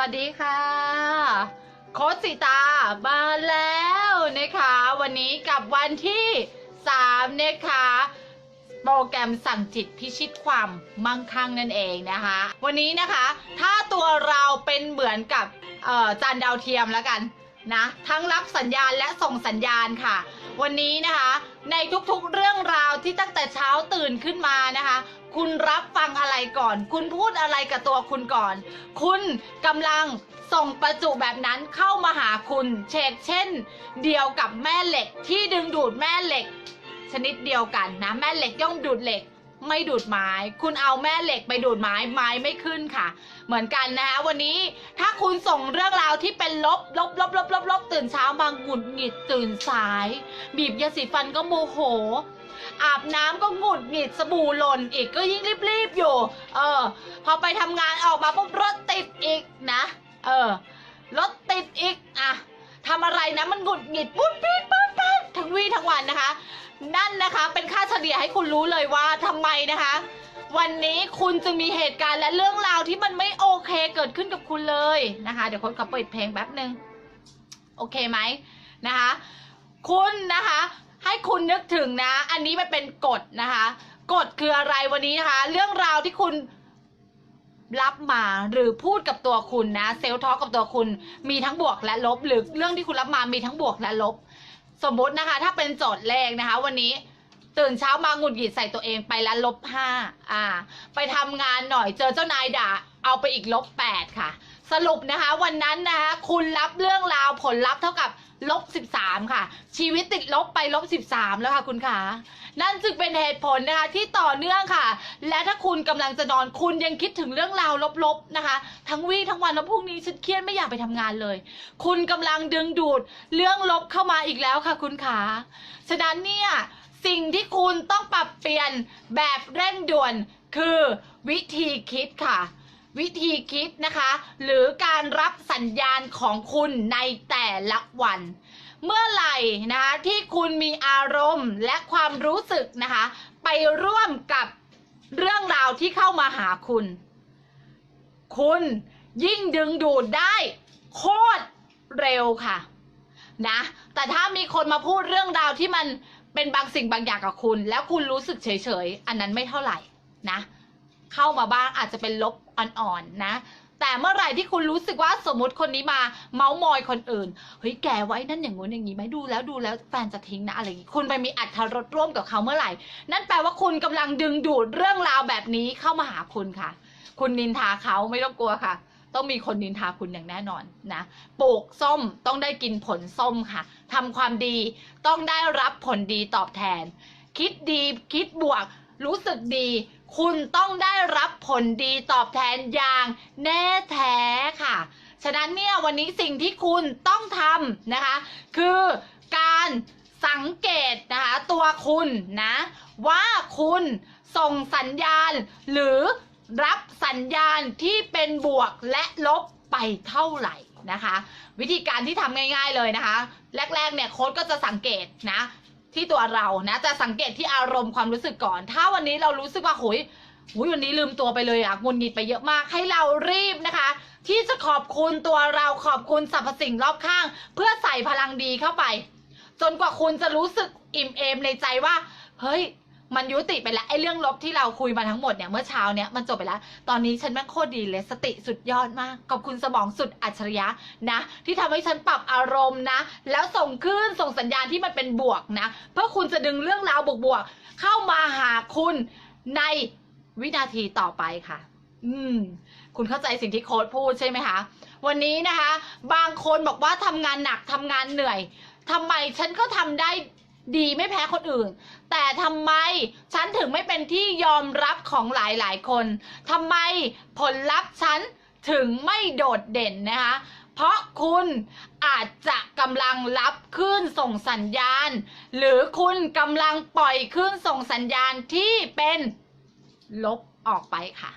วัสดีค่ะ โคสิตามาแล้วนะคะ วันนี้กับวันที่3นะคะโปรแกรมสั่งจิตพิชิตความมั่งคั่งนั่นเองนะคะ วันนี้นะคะ ถ้าตัวเราเป็นเหมือนกับจานดาวเทียมแล้วกันนะทั้งรับสัญญาณและส่งสัญญาณค่ะ วันนี้นะคะ ในทุกๆเรื่องราวที่ตั้งแต่เช้าตื่นขึ้นมานะคะ คุณรับฟังอะไรก่อน คุณพูดอะไรกับตัวคุณก่อน คุณกำลังส่งประจุแบบนั้นเข้ามาหาคุณ เชกเช่น เดียวกับแม่เหล็กที่ดึงดูดแม่เหล็ก ชนิดเดียวกันนะ แม่เหล็กย่อมดูดเหล็กไม่ดูดไม้ คุณเอาแม่เหล็กไปดูดไม้ ไม้ไม่ขึ้นค่ะ เหมือนกันนะคะวันนี้ถ้าคุณส่งเรื่องราวที่เป็นลบ ลบ ลบ ลบ ลบ ลบ ตื่นเช้ามาหงุดหงิดตื่นสาย บีบยาสีฟันก็โมโห อาบน้ำก็หงุดหงิดสบู่หล่นอีกก็ยิ่งรีบๆอยู่ เออ พอไปทำงานออกมาปุ๊บรถติดอีกนะ เออ รถติดอีกอะทำอะไรนะมันหงุดหงิดปุ๊บปี๊ดปุ๊บปั๊บทั้งวี่ทั้งวันนะคะ นั่นนะคะเป็นค่าเฉลี่ยให้คุณรู้เลยว่าทำไมนะคะ วันนี้คุณจึงมีเหตุการณ์และเรื่องราวที่มันไม่โอเคเกิดขึ้นกับคุณเลยนะคะ เดี๋ยวคนขอเปิดเพลงแป๊บหนึ่งโอเคไหมนะคะ คุณนะคะ ให้คุณนึกถึงนะ อันนี้มันเป็นกฎนะคะกฎคืออะไรวันนี้นะคะ เรื่องราวที่คุณรับมาหรือพูดกับตัวคุณนะเซลล์ทอกกับตัวคุณมีทั้งบวกและลบ หรือเรื่องที่คุณรับมามีทั้งบวกและลบ สมมตินะคะ ถ้าเป็นโจทย์แรกนะคะ วันนี้ตื่นเช้ามาหงุดหงิดใส่ตัวเองไปแล้วลบห้าอ่า ไปทำงานหน่อยเจอเจ้านายด่า เอาไปอีกลบแปดค่ะ สรุปนะคะ วันนั้นนะคะคุณรับเรื่องราวผลลัพธ์เท่ากับลบสิบสามค่ะ ชีวิตติดลบไปลบสิบสามแล้วค่ะคุณขานั่นจึงเป็นเหตุผลนะคะที่ต่อเนื่องค่ะ และถ้าคุณกำลังจะนอนคุณยังคิดถึงเรื่องราวลบๆนะคะ ทั้งวี่ทั้งวันแล้วพรุ่งนี้ฉันเครียดไม่อยากไปทำงานเลย คุณกำลังดึงดูดเรื่องลบเข้ามาอีกแล้วค่ะคุณขาฉะนั้นเนี่ยสิ่งที่คุณต้องปรับเปลี่ยนแบบเร่งด่วนคือวิธีคิดค่ะ วิธีคิดนะคะ หรือการรับสัญญาณของคุณในแต่ละวัน เมื่อไหร่นะคะที่คุณมีอารมณ์และความรู้สึกนะคะ ไปร่วมกับเรื่องราวที่เข้ามาหาคุณ คุณยิ่งดึงดูดได้โคตรเร็วค่ะนะแต่ถ้ามีคนมาพูดเรื่องราวที่มันเป็นบางสิ่งบางอย่างกับคุณ แล้วคุณรู้สึกเฉยๆ อันนั้นไม่เท่าไหร่นะ เข้ามาบ้างอาจจะเป็นลบอ่อนๆนะ แต่เมื่อไหร่ที่คุณรู้สึกว่าสมมติคนนี้มาเมาส์มอยคนอื่นเฮ้ยแกไว้นั่นอย่างงู้นอย่างนี้ไหมดูแล้วดูแล้วแฟนจะทิ้งนะอะไรอย่างนี้คุณไปมีอัธรสร่วมกับเขาเมื่อไหร่ นั่นแปลว่าคุณกำลังดึงดูดเรื่องราวแบบนี้เข้ามาหาคุณค่ะ คุณนินทาเขาไม่ต้องกลัวค่ะต้องมีคนนินทาคุณอย่างแน่นอนนะ ปลูกส้มต้องได้กินผลส้มค่ะ ทำความดีต้องได้รับผลดีตอบแทน คิดดีคิดบวก รู้สึกดี คุณต้องได้รับผลดีตอบแทนอย่างแน่แท้ค่ะ ฉะนั้นเนี่ยวันนี้สิ่งที่คุณต้องทำนะคะ คือการสังเกตนะคะตัวคุณนะว่าคุณส่งสัญญาณ หรือรับสัญญาณที่เป็นบวกและลบไปเท่าไหร่นะคะ วิธีการที่ทำง่าย ๆเลยนะคะ แรกๆเนี่ยโค้ดก็จะสังเกตนะ ที่ตัวเรานะจะสังเกตที่อารมณ์ความรู้สึกก่อน ถ้าวันนี้เรารู้สึกว่าโหยหุยวันนี้ลืมตัวไปเลยอะงุนงิดไปเยอะมากให้เรารีบนะคะ ที่จะขอบคุณตัวเราขอบคุณสรรพสิ่งรอบข้าง เพื่อใส่พลังดีเข้าไป จนกว่าคุณจะรู้สึกอิ่มเอมในใจว่า เฮ้ย มันยุติไปแล้วไอ้เรื่องลบที่เราคุยมาทั้งหมดเนี่ยเมื่อเช้าเนี่ยมันจบไปแล้ว ตอนนี้ฉันแม่งโคตรดีเลยสติสุดยอดมากขอบคุณสมองสุดอัจฉริยะนะ ที่ทำให้ฉันปรับอารมณ์นะ แล้วส่งคลื่นส่งสัญญาณที่มันเป็นบวกนะ เพื่อคุณจะดึงเรื่องราวบวกๆเข้ามาหาคุณในวินาทีต่อไปค่ะ อืม คุณเข้าใจสิ่งที่โค้ดพูดใช่ไหมคะวันนี้นะคะ บางคนบอกว่าทำงานหนักทำงานเหนื่อยทำไมฉันก็ทำได้ ดีไม่แพ้คนอื่น แต่ทำไมฉันถึงไม่เป็นที่ยอมรับของหลายๆคนทำไมผลลัพธ์ฉันถึงไม่โดดเด่นนะคะเพราะคุณอาจจะกำลังรับคลื่นส่งสัญญาณ หรือคุณกำลังปล่อยคลื่นส่งสัญญาณที่เป็นลบออกไปค่ะ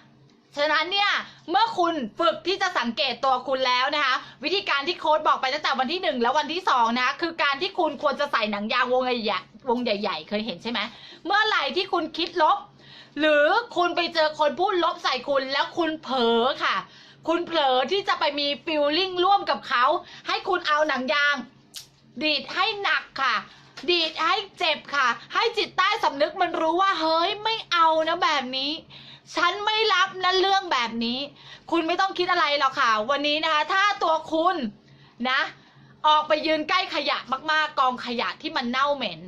ฉะนั้นเนี่ยเมื่อคุณฝึกที่จะสังเกตตัวคุณแล้วนะคะ วิธีการที่โค้ดบอกไปตั้งแต่วันที่หนึ่งแล้ววันที่สองนะคะคือการที่คุณควรจะใส่หนังยางวงใหญ่ๆวงใหญ่ ๆ เคยเห็นใช่ไหมเมื่อไหร่ที่คุณคิดลบ หรือคุณไปเจอคนพูดลบใส่คุณแล้วคุณเผลอค่ะ คุณเผลอที่จะไปมีฟิลลิ่งร่วมกับเขา ให้คุณเอาหนังยาง ดีดให้หนักค่ะ ดีดให้เจ็บค่ะ ให้จิตใต้สำนึกมันรู้ว่าเฮ้ยไม่เอานะแบบนี้ ฉันไม่รับนะเรื่องแบบนี้ คุณไม่ต้องคิดอะไรหรอกค่ะ วันนี้นะคะ ถ้าตัวคุณนะ ออกไปยืนใกล้ขยะมากๆ กองขยะที่มันเน่าเหม็น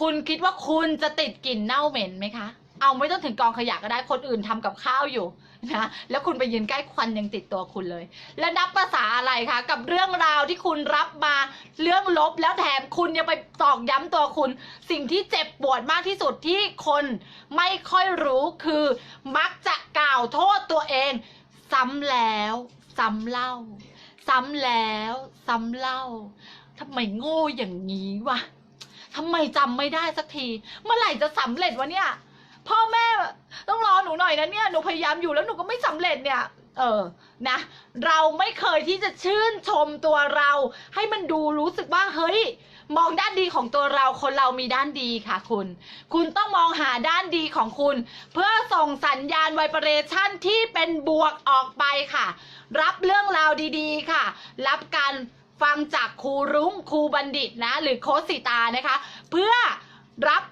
คุณคิดว่าคุณจะติดกลิ่นเน่าเหม็นไหมคะ เอาไม่ต้องถึงกองขยะก็ได้คนอื่นทำกับข้าวอยู่นะแล้วคุณไปยืนใกล้ควันยังติดตัวคุณเลย และนับภาษาอะไรคะกับเรื่องราวที่คุณรับมาเรื่องลบแล้วแถมคุณยังไปตอกย้ำตัวคุณ สิ่งที่เจ็บปวดมากที่สุดที่คนไม่ค่อยรู้คือ มักจะกล่าวโทษตัวเอง ซ้ำแล้วซ้ำเล่า ซ้ำแล้วซ้ำเล่าทำไมโง่อย่างนี้วะทำไมจำไม่ได้สักที เมื่อไหร่จะสำเร็จวะเนี่ย พ่อแม่ต้องรอหนูหน่อยนะเนี่ยหนูพยายามอยู่แล้วหนูก็ไม่สำเร็จเนี่ย เออนะ เราไม่เคยที่จะชื่นชมตัวเรา ให้มันดูรู้สึกว่าเฮ้ย มองด้านดีของตัวเราคนเรามีด้านดีค่ะคุณ คุณต้องมองหาด้านดีของคุณ เพื่อส่งสัญญาณไวเบรชั่นที่เป็นบวกออกไปค่ะ รับเรื่องราวดีๆค่ะ รับการฟังจากครูรุ้งครูบัณฑิตนะ หรือโคสิตานะคะ เพื่อรับ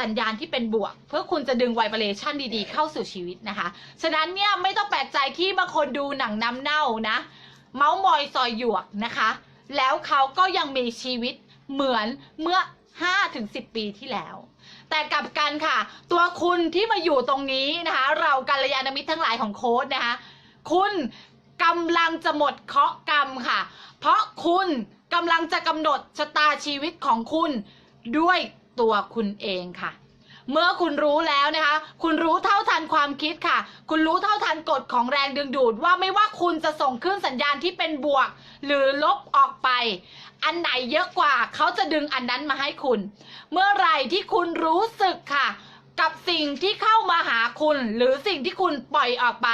สัญญาณที่เป็นบวก เพื่อคุณจะดึงไวเบรชั่นดีๆ เข้าสู่ชีวิตนะคะ ฉะนั้นเนี่ยไม่ต้องแปลกใจที่บางคนดูหนังน้ำเน่านะ เมาส์มอยซอยหยวกนะคะ แล้วเขาก็ยังมีชีวิตเหมือนเมื่อ 5-10 ปีที่แล้ว แต่กลับกันค่ะ ตัวคุณที่มาอยู่ตรงนี้นะคะ เรากัลยาณมิตรทั้งหลายของโค้ดนะคะ คุณกำลังจะหมดเคราะห์กรรมค่ะ เพราะคุณกำลังจะกำหนดชะตาชีวิตของคุณด้วย ตัวคุณเองค่ะ เมื่อคุณรู้แล้วนะคะ คุณรู้เท่าทันความคิดค่ะ คุณรู้เท่าทันกฎของแรงดึงดูดว่าไม่ว่าคุณจะส่งขึ้นสัญญาณที่เป็นบวก หรือลบออกไป อันไหนเยอะกว่าเขาจะดึงอันนั้นมาให้คุณ เมื่อไหร่ที่คุณรู้สึกค่ะ กับสิ่งที่เข้ามาหาคุณ หรือสิ่งที่คุณปล่อยออกไป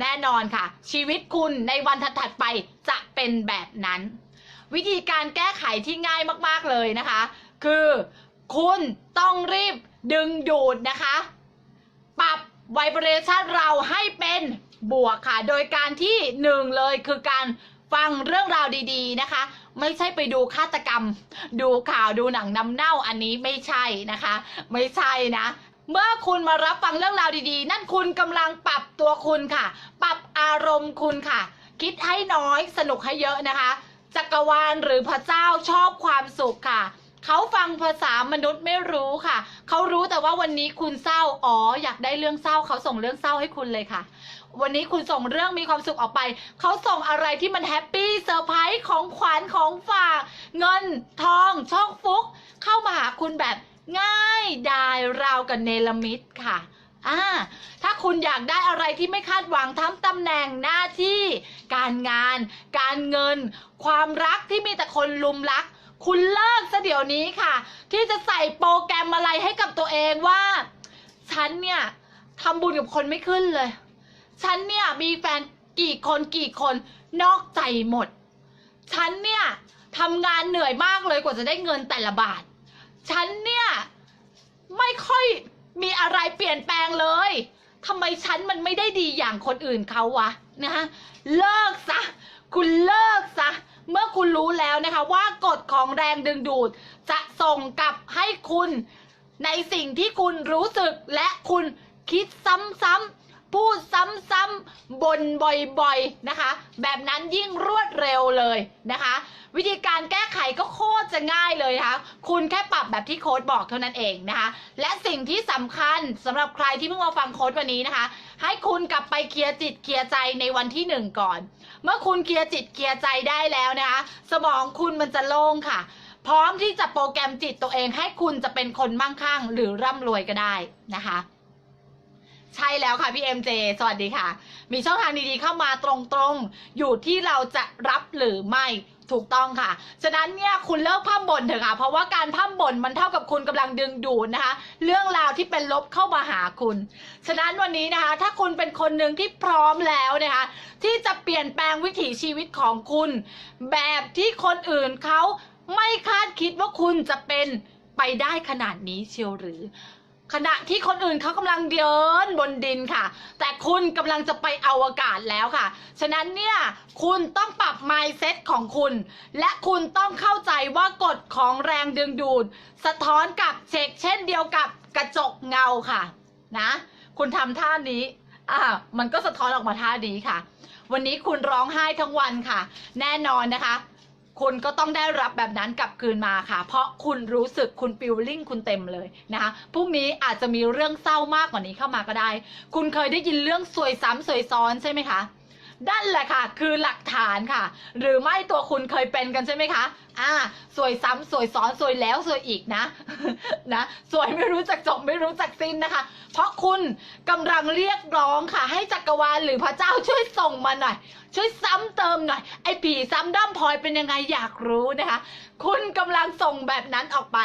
แน่นอนค่ะ ชีวิตคุณในวันถัดๆไปจะเป็นแบบนั้น วิธีการแก้ไขที่ง่ายมากๆเลยนะคะ คือ คุณต้องรีบดึงดูดนะคะ ปรับไวเบรชั่นเราให้เป็นบวกค่ะ โดยการที่หนึ่งเลยคือการฟังเรื่องราวดีๆนะคะ ไม่ใช่ไปดูฆาตกรรม ดูข่าวดูหนังน้ำเน่าอันนี้ไม่ใช่นะคะ ไม่ใช่นะเมื่อคุณมารับฟังเรื่องราวดีๆ นั่นคุณกำลังปรับตัวคุณค่ะ ปรับอารมณ์คุณค่ะ คิดให้น้อยสนุกให้เยอะนะคะ จักรวาลหรือพระเจ้าชอบความสุขค่ะ เขาฟังภาษามนุษย์ไม่รู้ค่ะ เขารู้แต่ว่าวันนี้คุณเศร้า อ๋อ อยากได้เรื่องเศร้า เขาส่งเรื่องเศร้าให้คุณเลยค่ะ วันนี้คุณส่งเรื่องมีความสุขออกไป เขาส่งอะไรที่มันแฮปปี้เซอร์ไพรส์ของขวัญของฝาก เงินทองช่องฟุก เข้ามาหาคุณแบบง่ายดายราวกับเนลมิตค่ะอ่าถ้าคุณอยากได้อะไรที่ไม่คาดหวังทั้งตำแหน่งหน้าที่ การงาน การเงิน ความรักที่มีแต่คนลุมรัก คุณเลิกซะเดี๋ยวนี้ค่ะ ที่จะใส่โปรแกรมอะไรให้กับตัวเองว่า ฉันเนี่ยทำบุญกับคนไม่ขึ้นเลย ฉันเนี่ยมีแฟนกี่คนกี่คนนอกใจหมด ฉันเนี่ยทำงานเหนื่อยมากเลยกว่าจะได้เงินแต่ละบาท ฉันเนี่ยไม่ค่อยมีอะไรเปลี่ยนแปลงเลยทำไมฉันมันไม่ได้ดีอย่างคนอื่นเขาวะนะฮะเลิกซะ คุณเลิกซะ เมื่อคุณรู้แล้วนะคะว่ากฎของแรงดึงดูด จะส่งกลับให้คุณในสิ่งที่คุณรู้สึกและคุณคิดซ้ำๆพูดซ้ำๆบ่นบ่อยๆนะคะ แบบนั้นยิ่งรวดเร็วเลยนะคะ วิธีการแก้ไขก็โคตรจะง่ายเลยนะคะคุณแค่ปรับแบบที่โค้ดบอกเท่านั้นเองนะคะ และสิ่งที่สำคัญสำหรับใครที่เพิ่งมาฟังโค้ดวันนี้นะคะ ให้คุณกลับไปเคลียร์จิตเคลียร์ใจในวันที่หนึ่งก่อน เมื่อคุณเคลียร์จิตเคลียร์ใจได้แล้วนะคะสมองคุณมันจะโล่งค่ะ พร้อมที่จะโปรแกรมจิตตัวเองให้คุณจะเป็นคนมั่งคั่ง หรือร่ำรวยก็ได้นะคะใช่แล้วค่ะพี่เอ็มเจสวัสดีค่ะ มีช่องทางดีๆเข้ามาตรงๆ อยู่ที่เราจะรับหรือไม่ ถูกต้องค่ะ ฉะนั้นเนี่ยคุณเลิกพ่ำบ่นเถอะค่ะ เพราะว่าการพ่ำบ่นมันเท่ากับคุณกำลังดึงดูดนะคะ เรื่องราวที่เป็นลบเข้ามาหาคุณ ฉะนั้นวันนี้นะคะ ถ้าคุณเป็นคนหนึ่งที่พร้อมแล้วนะคะ ที่จะเปลี่ยนแปลงวิถีชีวิตของคุณ แบบที่คนอื่นเขาไม่คาดคิดว่าคุณจะเป็นไปได้ขนาดนี้เชียวหรือ ขณะที่คนอื่นเขากำลังเดินบนดินค่ะ แต่คุณกำลังจะไปอวกาศแล้วค่ะ ฉะนั้นเนี่ยคุณต้องปรับ mindset ของคุณ และคุณต้องเข้าใจว่ากฎของแรงดึงดูด สะท้อนกับเช็คเช่นเดียวกับกระจกเงาค่ะนะคุณทำท่านี้อ่ามันก็สะท้อนออกมาท่านี้ค่ะ วันนี้คุณร้องไห้ทั้งวันค่ะ แน่นอนนะคะ คุณก็ต้องได้รับแบบนั้นกลับคืนมาค่ะ เพราะคุณรู้สึกคุณฟิลลิ่งคุณเต็มเลยนะคะพรุ่งนี้อาจจะมีเรื่องเศร้ามากกว่านี้เข้ามาก็ได้ คุณเคยได้ยินเรื่องสวยซ้ำสวยซ้อนใช่ไหมคะ นั่นแหละค่ะ คือหลักฐานค่ะ หรือไม่ตัวคุณเคยเป็นกันใช่ไหมคะ อ่า สวยซ้ำสวยซ้อนสวยแล้วสวยอีกนะ นะ สวยไม่รู้จักจบไม่รู้จักสิ้นนะคะ เพราะคุณกำลังเรียกร้องค่ะ ให้จักรวาลหรือพระเจ้าช่วยส่งมาหน่อย ช่วยซ้ำเติมหน่อย ไอ้ผีซ้ำด้อมพลอยเป็นยังไงอยากรู้นะคะ คุณกำลังส่งแบบนั้นออกไป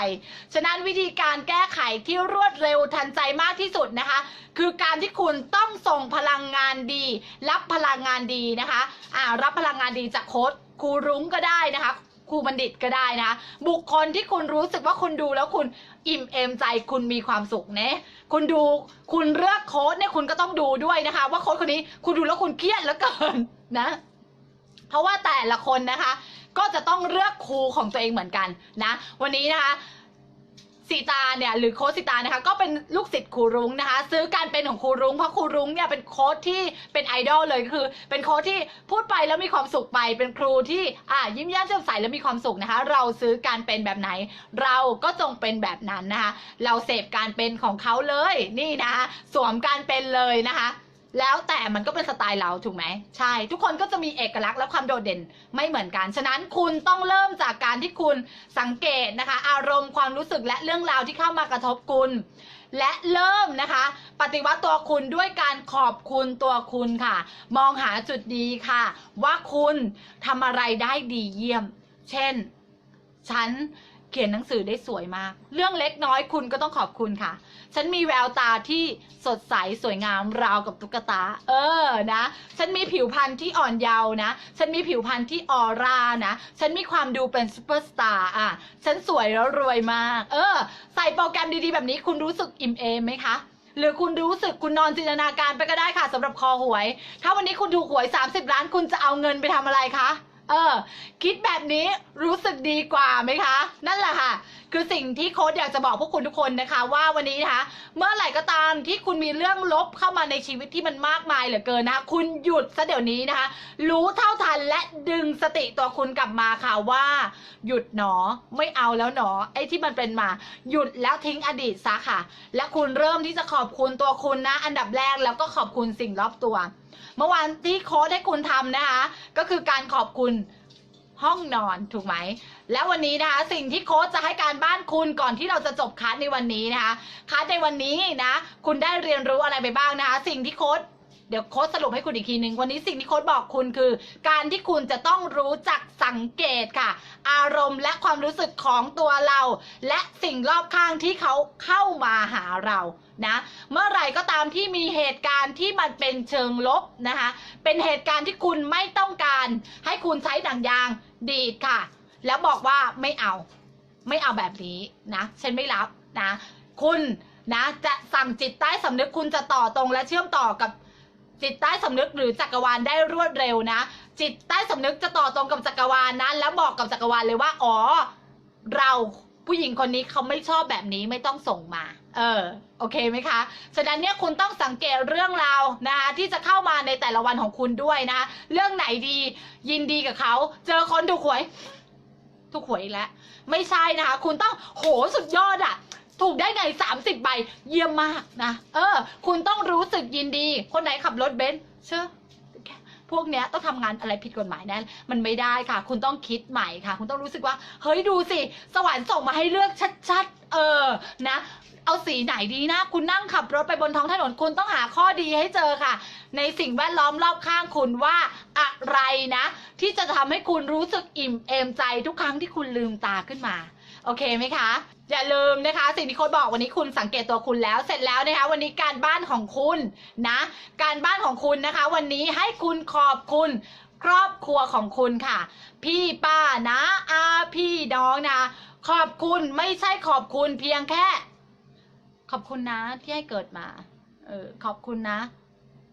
ฉะนั้นวิธีการแก้ไขที่รวดเร็วทันใจมากที่สุดนะคะ คือการที่คุณต้องส่งพลังงานดี รับพลังงานดีนะคะอ่ารับพลังงานดีจากโค้ดครูรุ้งก็ได้นะคะครูบัณฑิตก็ได้นะ บุคคลที่คุณรู้สึกว่าคุณดูแล้วคุณอิ่มเอมใจคุณมีความสุขเนะคุณดูคุณเลือกโค้ดเนี่ยคุณก็ต้องดูด้วยนะคะ ว่าโค้ดคนนี้คุณดูแล้วคุณเครียดเหลือเกินนะ เพราะว่าแต่ละคนนะคะ ก็จะต้องเลือกครูของตัวเองเหมือนกันนะ วันนี้นะคะสีตาเนี่ยหรือโค้ชสีตานะคะก็เป็นลูกศิษย์ครูรุ้งนะคะ ซื้อการเป็นของครูรุ้งเพราะครูรุ้งเนี่ยเป็นโค้ชที่เป็นไอดอลเลยคือ เป็นโค้ชที่พูดไปแล้วมีความสุขไป เป็นครูที่อ่ายิ้มแย้มแจ่มใสแล้วมีความสุขนะคะ เราซื้อการเป็นแบบไหน เราก็จงเป็นแบบนั้นนะคะ เราเสพการเป็นของเขาเลยนี่นะคะสวมการเป็นเลยนะคะ แล้วแต่มันก็เป็นสไตล์เราถูกไหมใช่ ทุกคนก็จะมีเอกลักษณ์และความโดดเด่นไม่เหมือนกัน ฉะนั้นคุณต้องเริ่มจากการที่คุณสังเกตนะคะ อารมณ์ความรู้สึกและเรื่องราวที่เข้ามากระทบคุณ และเริ่มนะคะ ปฏิวัติตัวคุณด้วยการขอบคุณตัวคุณค่ะ มองหาจุดดีค่ะ ว่าคุณทำอะไรได้ดีเยี่ยม เช่น ฉันเขียนหนังสือได้สวยมาก เรื่องเล็กน้อยคุณก็ต้องขอบคุณค่ะ ฉันมีแววตาที่สดใสสวยงามราวกับตุ๊กตา เออนะ ฉันมีผิวพรรณที่อ่อนเยาว์นะ ฉันมีผิวพรรณที่ออร่านะ ฉันมีความดูเป็นซูเปอร์สตาร์อะ ฉันสวยแล้วรวยมาก เออ ใส่โปรแกรมดีๆแบบนี้คุณรู้สึกอิ่มเอมไหมคะหรือคุณรู้สึกคุณนอนจินตนาการไปก็ได้ค่ะสำหรับคอหวย ถ้าวันนี้คุณถูกหวย 30 ล้านคุณจะเอาเงินไปทำอะไรคะ เออ คิดแบบนี้รู้สึกดีกว่าไหมคะ นั่นแหละค่ะ คือสิ่งที่โค้ดอยากจะบอกพวกคุณทุกคนนะคะ ว่าวันนี้นะคะ เมื่อไหร่ก็ตามที่คุณมีเรื่องลบเข้ามาในชีวิตที่มันมากมายเหลือเกินนะคะคุณหยุดซะเดี๋ยวนี้นะคะ รู้เท่าทันและดึงสติตัวคุณกลับมาค่ะว่า หยุดหนอไม่เอาแล้วหนอไอ้ที่มันเป็นมา หยุดแล้วทิ้งอดีตซะค่ะ และคุณเริ่มที่จะขอบคุณตัวคุณนะ อันดับแรกแล้วก็ขอบคุณสิ่งรอบตัว เมื่อวานที่โค้ดให้คุณทำนะคะ ก็คือการขอบคุณ ห้องนอนถูกไหม แล้ววันนี้นะคะสิ่งที่โค้ชจะให้การบ้านคุณก่อนที่เราจะจบคลาสในวันนี้นะคะคลาสในวันนี้นะ คุณได้เรียนรู้อะไรไปบ้างนะคะ สิ่งที่โค้ชเดี๋ยวโค้ชสรุปให้คุณอีกทีหนึ่งวันนี้สิ่งที่โค้ชบอกคุณคือ การที่คุณจะต้องรู้จักสังเกตค่ะ อารมณ์และความรู้สึกของตัวเรา และสิ่งรอบข้างที่เขาเข้ามาหาเรานะเมื่อไหร่ก็ตามที่มีเหตุการณ์ที่มันเป็นเชิงลบนะคะเป็นเหตุการณ์ที่คุณไม่ต้องการ ให้คุณใช้หนังยาง ดีดค่ะ แล้วบอกว่าไม่เอา ไม่เอาแบบนี้นะฉันไม่รับนะ คุณนะจะสั่งจิตใต้สำนึกคุณจะต่อตรงและเชื่อมต่อกับจิตใต้สำนึกหรือจักรวาลได้รวดเร็วนะ จิตใต้สำนึกจะต่อตรงกับจักรวาลนะแล้วบอกกับจักรวาลเลยว่า อ๋อ เราผู้หญิงคนนี้เขาไม่ชอบแบบนี้ไม่ต้องส่งมา เออโอเคไหมคะ ฉะนั้นเนี่ยคุณต้องสังเกตเรื่องราวนะคะที่จะเข้ามาในแต่ละวันของคุณด้วยนะคะเรื่องไหนดียินดีกับเขา เจอคนถูกหวย ถูกหวยอีกแล้วไม่ใช่นะคะ คุณต้องโหสุดยอดอะถูกได้ไง30 ใบ เยี่ยมมากนะ เออ คุณต้องรู้สึกยินดี คนไหนขับรถเบนซ์เชื่อ พวกเนี้ยต้องทำงานอะไรผิดกฎหมายแน่มันไม่ได้ค่ะ คุณต้องคิดใหม่ค่ะ คุณต้องรู้สึกว่า เฮ้ยดูสิ สวรรค์ส่งมาให้เลือกชัดๆ เออนะเอาสีไหนดีนะ คุณนั่งขับรถไปบนท้องถนนคุณต้องหาข้อดีให้เจอค่ะ ในสิ่งแวดล้อมรอบข้างคุณว่าอะไรนะ ที่จะทำให้คุณรู้สึกอิ่มเอมใจทุกครั้งที่คุณลืมตาขึ้นมา โอเคไหมคะ อย่าลืมนะคะ สิ่งที่โค้ดบอกวันนี้คุณสังเกตตัวคุณแล้วเสร็จแล้วนะคะ วันนี้การบ้านของคุณนะ การบ้านของคุณนะคะ วันนี้ให้คุณขอบคุณครอบครัวของคุณค่ะ พี่ป้านะอาพี่น้องนะ ขอบคุณไม่ใช่ขอบคุณเพียงแค่ ขอบคุณนะที่ให้เกิดมา เออขอบคุณนะ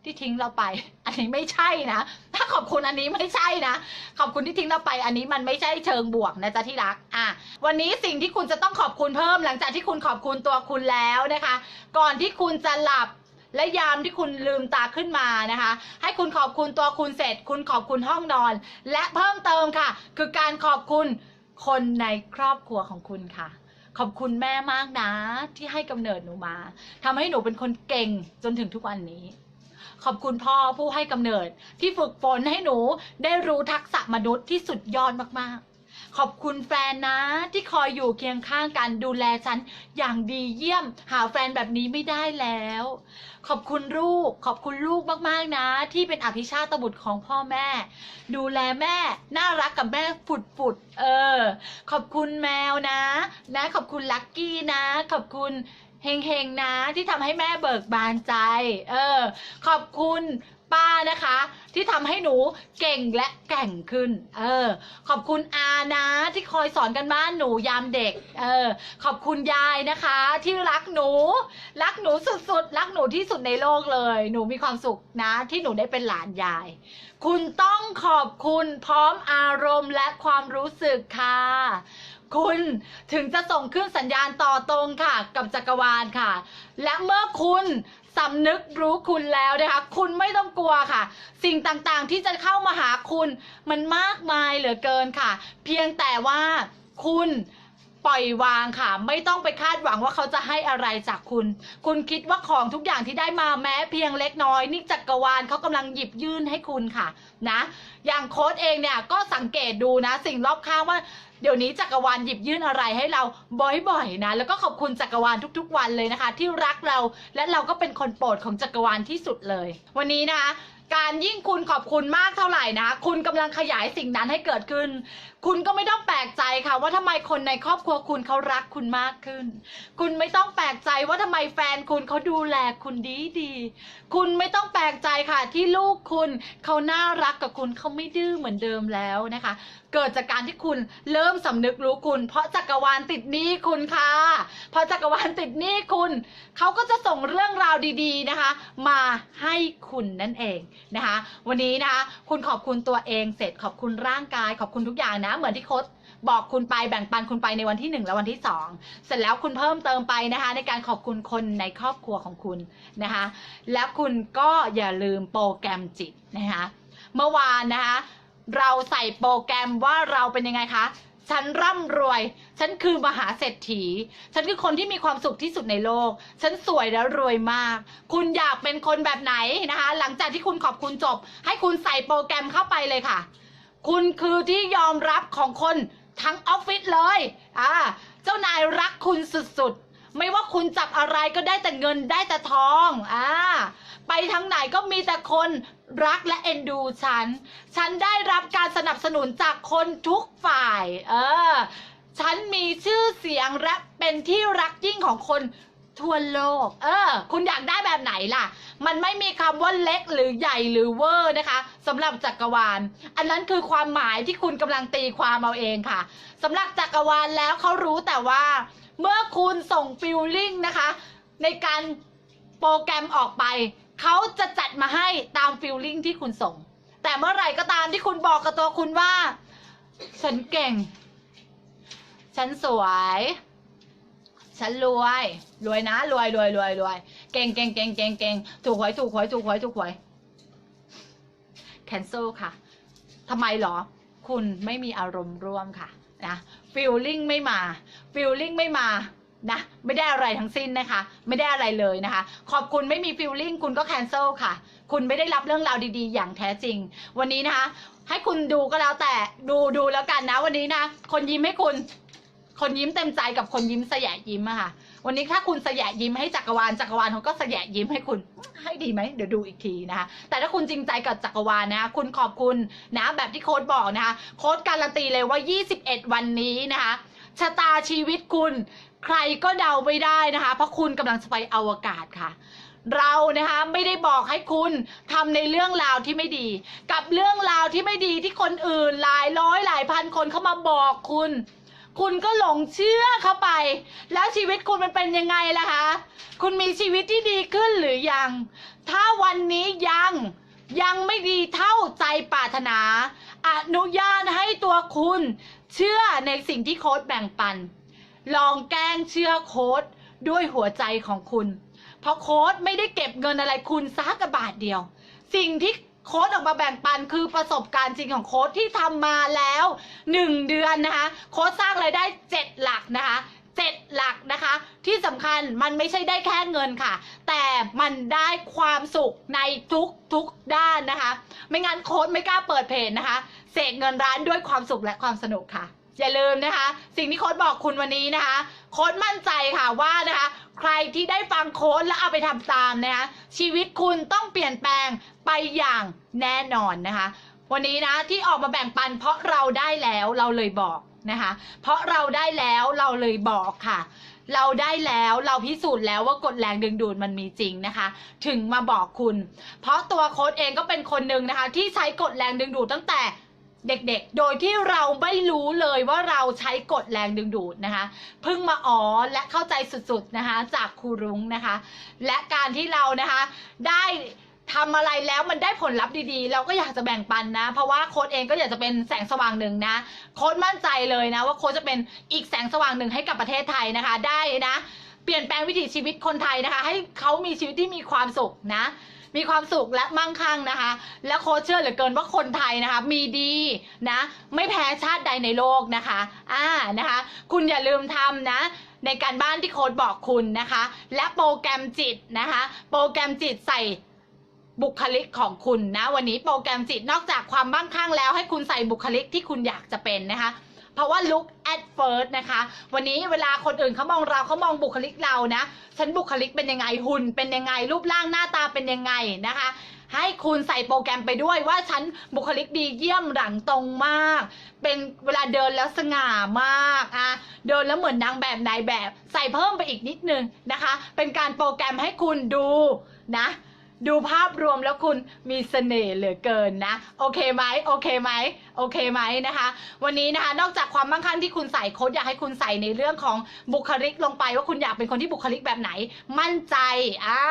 ที่ทิ้งเราไป อันนี้ไม่ใช่นะ ถ้าขอบคุณอันนี้ไม่ใช่นะ ขอบคุณที่ทิ้งเราไป อันนี้มันไม่ใช่เชิงบวกนะจ๊ะที่รัก อะ วันนี้สิ่งที่คุณจะต้องขอบคุณเพิ่มหลังจากที่คุณขอบคุณตัวคุณแล้วนะคะ ก่อนที่คุณจะหลับและยามที่คุณลืมตาขึ้นมานะคะ ให้คุณขอบคุณตัวคุณเสร็จ คุณขอบคุณห้องนอน และเพิ่มเติมค่ะ คือการขอบคุณคนในครอบครัวของคุณค่ะ ขอบคุณแม่มากนะ ที่ให้กำเนิดหนูมาทำให้หนูเป็นคนเก่งจนถึงทุกวันนี้ ขอบคุณพ่อผู้ให้กำเนิด ที่ฝึกฝนให้หนูได้รู้ทักษะมนุษย์ที่สุดยอดมากๆ ขอบคุณแฟนนะที่คอยอยู่เคียงข้างกันดูแลฉันอย่างดีเยี่ยม หาแฟนแบบนี้ไม่ได้แล้ว ขอบคุณลูก ขอบคุณลูกมากๆนะ ที่เป็นอภิชาตบุตรของพ่อแม่ ดูแลแม่น่ารักกับแม่ฝุดฝุดๆเออ ขอบคุณแมวนะ นะ ขอบคุณลักกี้นะ ขอบคุณ เฮงเฮงๆนะที่ทำให้แม่เบิกบานใจ เออ ขอบคุณป้านะคะ ที่ทำให้หนูเก่งและแก่งขึ้น เออ ขอบคุณอานะที่คอยสอนกันบ้านหนูยามเด็ก เออ ขอบคุณยายนะคะ ที่รักหนู รักหนูสุดๆ รักหนูที่สุดในโลกเลย หนูมีความสุขนะ ที่หนูได้เป็นหลานยาย คุณต้องขอบคุณพร้อมอารมณ์และความรู้สึกค่ะ คุณถึงจะส่งขึ้นสัญญาณต่อตรงค่ะ กับจักรวาลค่ะ และเมื่อคุณสำนึกรู้คุณแล้วนะคะ คุณไม่ต้องกลัวค่ะ สิ่งต่างๆที่จะเข้ามาหาคุณ มันมากมายเหลือเกินค่ะ เพียงแต่ว่าคุณปล่อยวางค่ะ ไม่ต้องไปคาดหวังว่าเขาจะให้อะไรจากคุณ คุณคิดว่าของทุกอย่างที่ได้มาแม้เพียงเล็กน้อย นี่จักรวาลเขากำลังหยิบยื่นให้คุณค่ะนะ อย่างโค้ดเองเนี่ยก็สังเกตดูนะ สิ่งรอบข้างว่า เดี๋ยวนี้จักรวาลหยิบยื่นอะไรให้เราบ่อยๆนะแล้วก็ขอบคุณจักรวาลทุก ๆ วันเลยนะคะ ที่รักเราและเราก็เป็นคนโปรดของจักรวาลที่สุดเลย วันนี้นะคะการยิ่งคุณขอบคุณมากเท่าไหร่นะคะคุณกำลังขยายสิ่งนั้นให้เกิดขึ้น คุณก็ไม่ต้องแปลกใจค่ะ ว่าทำไมคนในครอบครัวคุณเขารักคุณมากขึ้น คุณไม่ต้องแปลกใจว่าทำไมแฟนคุณเขาดูแลคุณดีดีๆคุณไม่ต้องแปลกใจค่ะที่ลูกคุณเขาน่ารักกับคุณเขาไม่ดื้อเหมือนเดิมแล้วนะคะ เกิดจากการที่คุณเริ่มสำนึกรู้คุณ เพราะจักรวาลติดหนี้คุณค่ะเพราะจักรวาลติดหนี้คุณเขาก็จะส่งเรื่องราวดีๆนะคะ มาให้คุณนั่นเองนะคะ วันนี้นะคะคุณขอบคุณตัวเองเสร็จขอบคุณร่างกาย ขอบคุณทุกอย่างนะ เหมือนที่โค้ชบอกคุณไปแบ่งปันคุณไปในวันที่หนึ่งและวันที่สองเสร็จแล้วคุณเพิ่มเติมไปนะคะ ในการขอบคุณคนในครอบครัวของคุณนะคะ แล้วคุณก็อย่าลืมโปรแกรมจิตนะคะ เมื่อวานนะคะ เราใส่โปรแกรมว่าเราเป็นยังไงคะ ฉันร่ำรวย ฉันคือมหาเศรษฐี ฉันคือคนที่มีความสุขที่สุดในโลก ฉันสวยและรวยมาก คุณอยากเป็นคนแบบไหนนะคะ หลังจากที่คุณขอบคุณจบ ให้คุณใส่โปรแกรมเข้าไปเลยค่ะ คุณคือที่ยอมรับของคนทั้งออฟฟิศเลย อ่า เจ้านายรักคุณสุดๆ ไม่ว่าคุณจับอะไรก็ได้แต่เงินได้แต่ทองอ่าไปทางไหนก็มีแต่คนรักและเอ็นดูฉัน ฉันได้รับการสนับสนุนจากคนทุกฝ่าย เออ ฉันมีชื่อเสียงและเป็นที่รักยิ่งของคนทั่วโลก เออ คุณอยากได้แบบไหนล่ะ มันไม่มีคำว่าเล็กหรือใหญ่หรือเวอร์นะคะสำหรับจักรวาล อันนั้นคือความหมายที่คุณกำลังตีความเอาเองค่ะสำหรับจักรวาลแล้วเขารู้แต่ว่า เมื่อคุณส่งฟิลลิ่งนะคะ ในการโปรแกรมออกไป เขาจะจัดมาให้ตามฟิลลิ่งที่คุณส่ง แต่เมื่อไหร่ก็ตามที่คุณบอกกับตัวคุณว่า ฉันเก่ง ฉันสวย ฉันรวย รวยนะ รวยรวยรวยรวยเก่งเก่งเก่งเก่งเก่งถูกหวยถูกหวยถูกหวยถูกหวย cancel ค่ะทำไมหรอ คุณไม่มีอารมณ์ร่วมค่ะนะ feeling ไม่มา feeling ไม่มานะไม่ได้อะไรทั้งสิ้นนะคะ ไม่ได้อะไรเลยนะคะ ขอบคุณไม่มี feeling คุณก็ cancel ค่ะ คุณไม่ได้รับเรื่องราวดีๆ อย่างแท้จริง วันนี้นะคะ ให้คุณดูก็แล้วแต่ดูดูแล้วกันนะ วันนี้นะ คนยิ้มให้คุณ คนยิ้มเต็มใจกับคนยิ้มแสยะยิ้มอะค่ะ วันนี้ถ้าคุณแสยะยิ้มให้จักรวาลจักรวาลเขาก็แสยะยิ้มให้คุณให้ดีไหมเดี๋ยวดูอีกทีนะคะ แต่ถ้าคุณจริงใจกับจักรวาลนะคะคุณขอบคุณนะแบบที่โค้ดบอกนะคะโค้ดการันตีเลยว่า 21 วันนี้นะคะ ชะตาชีวิตคุณ ใครก็เดาไม่ได้นะคะ เพราะคุณกำลังจะไปอวกาศค่ะ เรานะคะไม่ได้บอกให้คุณทำในเรื่องราวที่ไม่ดี กับเรื่องราวที่ไม่ดีที่คนอื่นหลายร้อยหลายพันคนเข้ามาบอกคุณ คุณก็หลงเชื่อเข้าไป แล้วชีวิตคุณมันเป็นยังไงล่ะคะคุณมีชีวิตที่ดีขึ้นหรือยัง ถ้าวันนี้ยังยังไม่ดีเท่าใจปรารถนา อนุญาตให้ตัวคุณ เชื่อในสิ่งที่โค้ดแบ่งปัน ลองแกล้งเชื่อโค้ดด้วยหัวใจของคุณ เพราะโค้ดไม่ได้เก็บเงินอะไรคุณซักกระบาทเดียว สิ่งที่โค้ดออกมาแบ่งปันคือประสบการณ์จริงของโค้ดที่ทำมาแล้วหนึ่งเดือนนะคะ โค้ดสร้างรายได้เจ็ดหลักนะคะเจ็ดหลักนะคะ ที่สำคัญมันไม่ใช่ได้แค่เงินค่ะ แต่มันได้ความสุขในทุกทุกด้านนะคะ ไม่งั้นโค้ดไม่กล้าเปิดเพจนะคะ เสกเงินร้านด้วยความสุขและความสนุกค่ะ อย่าลืมนะคะ สิ่งที่โค้ดบอกคุณวันนี้นะคะ โค้ดมั่นใจค่ะว่านะคะ ใครที่ได้ฟังโค้ดแล้วเอาไปทำตามนะคะ ชีวิตคุณต้องเปลี่ยนแปลงไปอย่างแน่นอนนะคะ วันนี้นะที่ออกมาแบ่งปัน เพราะเราได้แล้วเราเลยบอกนะคะ เพราะเราได้แล้วเราเลยบอกค่ะเราได้แล้วเราพิสูจน์แล้วว่ากฎแรงดึงดูดมันมีจริงนะคะ ถึงมาบอกคุณ เพราะตัวโค้ดเองก็เป็นคนหนึ่งนะคะ ที่ใช้กฎแรงดึงดูดตั้งแต่ เด็กๆ โดยที่เราไม่รู้เลยว่าเราใช้กฎแรงดึงดูดนะคะ เพิ่งมาอ๋อและเข้าใจสุดๆนะคะ จากครูรุ้งนะคะ และการที่เรานะคะได้ทำอะไรแล้วมันได้ผลลัพธ์ดีๆ เราก็อยากจะแบ่งปันนะ เพราะว่าโค้ดเองก็อยากจะเป็นแสงสว่างหนึ่งนะ โค้ดมั่นใจเลยนะ ว่าโค้ดจะเป็นอีกแสงสว่างหนึ่งให้กับประเทศไทยนะคะ ได้นะ เปลี่ยนแปลงวิถีชีวิตคนไทยนะคะ ให้เขามีชีวิตที่มีความสุขนะ มีความสุขและมั่งคั่งนะคะ และโค้ชเชื่อเหลือเกินว่าคนไทยนะคะ มีดีนะ ไม่แพ้ชาติใดในโลกนะคะอ่านะคะ คุณอย่าลืมทำนะในการบ้านที่โค้ดบอกคุณนะคะ และโปรแกรมจิตนะคะ โปรแกรมจิตใส่บุคลิกของคุณนะ วันนี้โปรแกรมจิตนอกจากความมั่งคั่งแล้ว ให้คุณใส่บุคลิกที่คุณอยากจะเป็นนะคะ เพราะว่า look at first นะคะ วันนี้เวลาคนอื่นเขามองเราเขามองบุคลิกเรานะ ฉันบุคลิกเป็นยังไงหุ่นเป็นยังไง รูปร่างหน้าตาเป็นยังไงนะคะ ให้คุณใส่โปรแกรมไปด้วยว่าฉันบุคลิกดีเยี่ยมหลังตรงมาก เป็นเวลาเดินแล้วสง่ามากอะเดินแล้วเหมือนนางแบบนายแบบ ใส่เพิ่มไปอีกนิดนึงนะคะ เป็นการโปรแกรมให้คุณดูนะ ดูภาพรวมแล้วคุณมีเสน่ห์เหลือเกินนะ โอเคไหมโอเคไหมโอเคไหมนะคะ วันนี้นะคะ นอกจากความมั่งคั่งที่คุณใส่โค้ดอยากให้คุณใส่ในเรื่องของบุคลิกลงไป ว่าคุณอยากเป็นคนที่บุคลิกแบบไหน มั่นใจอ่า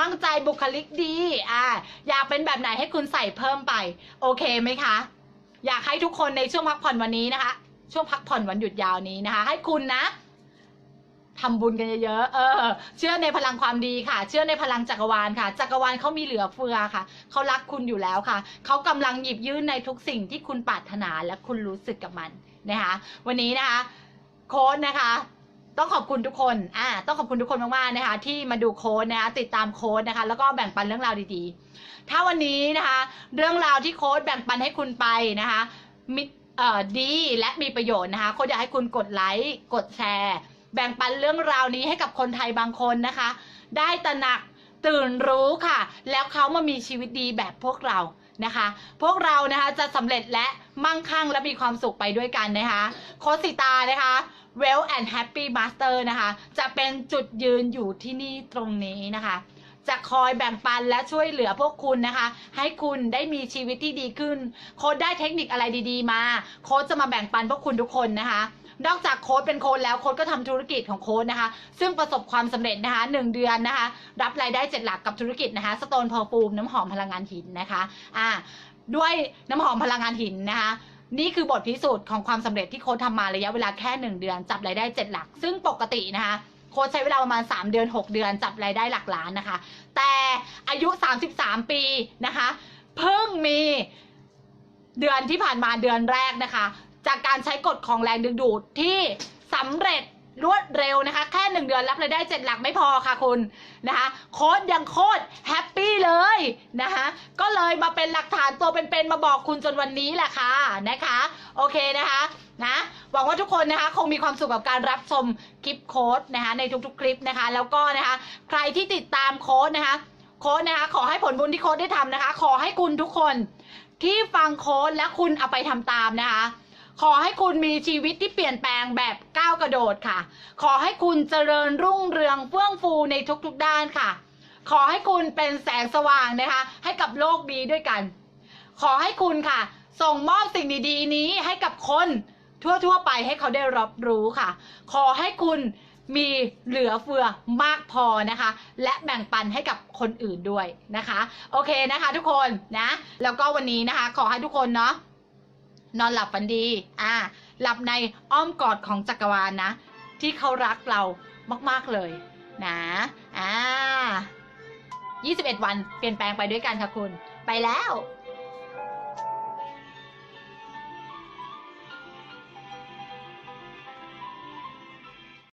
มั่นใจบุคลิกดีอ่าอยากเป็นแบบไหนให้คุณใส่เพิ่มไป โอเคไหมคะ อยากให้ทุกคนในช่วงพักผ่อนวันนี้นะคะ ช่วงพักผ่อนวันหยุดยาวนี้นะคะ ให้คุณนะ ทำบุญกันเยอะๆ เออ เชื่อในพลังความดีค่ะ เชื่อในพลังจักรวาลค่ะ จักรวาลเขามีเหลือเฟือค่ะ เขารักคุณอยู่แล้วค่ะ เขากำลังหยิบยื่นในทุกสิ่งที่คุณปรารถนาและคุณรู้สึกกับมันนะคะ วันนี้นะคะ โค้ดนะคะ ต้องขอบคุณทุกคน อ่า ต้องขอบคุณทุกคนมากๆนะคะ ที่มาดูโค้ดนะคะ ติดตามโค้ดนะคะ แล้วก็แบ่งปันเรื่องราวดีๆ ถ้าวันนี้นะคะ เรื่องราวที่โค้ดแบ่งปันให้คุณไปนะคะมิเอ่อดีและมีประโยชน์นะคะโค้ดอยากให้คุณกดไลค์ กดแชร์ แบ่งปันเรื่องราวนี้ให้กับคนไทยบางคนนะคะ ได้ตระหนักตื่นรู้ค่ะ แล้วเขามามีชีวิตดีแบบพวกเรานะคะ พวกเรานะคะจะสำเร็จและมั่งคั่งและมีความสุขไปด้วยกันนะคะโคสิตานะคะ Well and Happy Master นะคะ จะเป็นจุดยืนอยู่ที่นี่ตรงนี้นะคะ จะคอยแบ่งปันและช่วยเหลือพวกคุณนะคะ ให้คุณได้มีชีวิตที่ดีขึ้น โค้ดได้เทคนิคอะไรดี ๆ มา โค้ดจะมาแบ่งปันพวกคุณทุกคนนะคะ นอกจากโค้ดเป็นโค้ดแล้วโค้ดก็ทำธุรกิจของโค้ดนะคะ ซึ่งประสบความสำเร็จนะคะหนึ่งเดือนนะคะ รับรายได้เจ็ดหลักกับธุรกิจนะคะสโตนพอฟูมน้ำหอมพลังงานหินนะคะอ่าด้วยน้ำหอมพลังงานหินนะคะนี่คือบทพิสูจน์ของความสำเร็จที่โค้ดทำมาระยะเวลาแค่หนึ่งเดือน จับรายได้เจ็ดหลัก ซึ่งปกตินะคะโค้ดใช้เวลาประมาณ 3 เดือน 6 เดือน จับรายได้หลักล้านนะคะ แต่อายุ 33 ปีนะคะ เพิ่งมีเดือนที่ผ่านมาเดือนแรกนะคะ จากการใช้กฎของแรงดึงดูดที่สำเร็จรวดเร็วนะคะ แค่หนึ่งเดือนรับรายได้เจ็ดหลักไม่พอค่ะคุณนะคะโค้ดยังโคตรแฮปปี้เลยนะคะก็เลยมาเป็นหลักฐานตัวเป็นๆมาบอกคุณจนวันนี้แหละค่ะนะคะ โอเคนะคะนะหวังว่าทุกคนนะคะคงมีความสุขกับการรับชมคลิปโค้ดนะคะในทุกๆคลิปนะคะ แล้วก็นะคะใครที่ติดตามโค้ดนะคะโค้ดนะคะขอให้ผลบุญที่โค้ดได้ทำนะคะ ขอให้คุณทุกคนที่ฟังโค้ดและคุณเอาไปทำตามนะคะ ขอให้คุณมีชีวิตที่เปลี่ยนแปลงแบบก้าวกระโดดค่ะ ขอให้คุณเจริญรุ่งเรืองเฟื่องฟูในทุกๆด้านค่ะ ขอให้คุณเป็นแสงสว่างนะคะ ให้กับโลกนี้ด้วยกัน ขอให้คุณค่ะ ส่งมอบสิ่งดีๆ นี้ให้กับคนทั่วๆ ไปให้เขาได้รับรู้ค่ะ ขอให้คุณมีเหลือเฟือมากพอนะคะ และแบ่งปันให้กับคนอื่นด้วยนะคะ โอเคนะคะทุกคนนะ แล้วก็วันนี้นะคะ ขอให้ทุกคนเนาะ นอนหลับฝันดี อ่า หลับในอ้อมกอดของจักรวาลนะ ที่เขารักเรามากๆเลยนะ อ่า 21 วันเปลี่ยนแปลงไปด้วยกันค่ะคุณ ไปแล้ว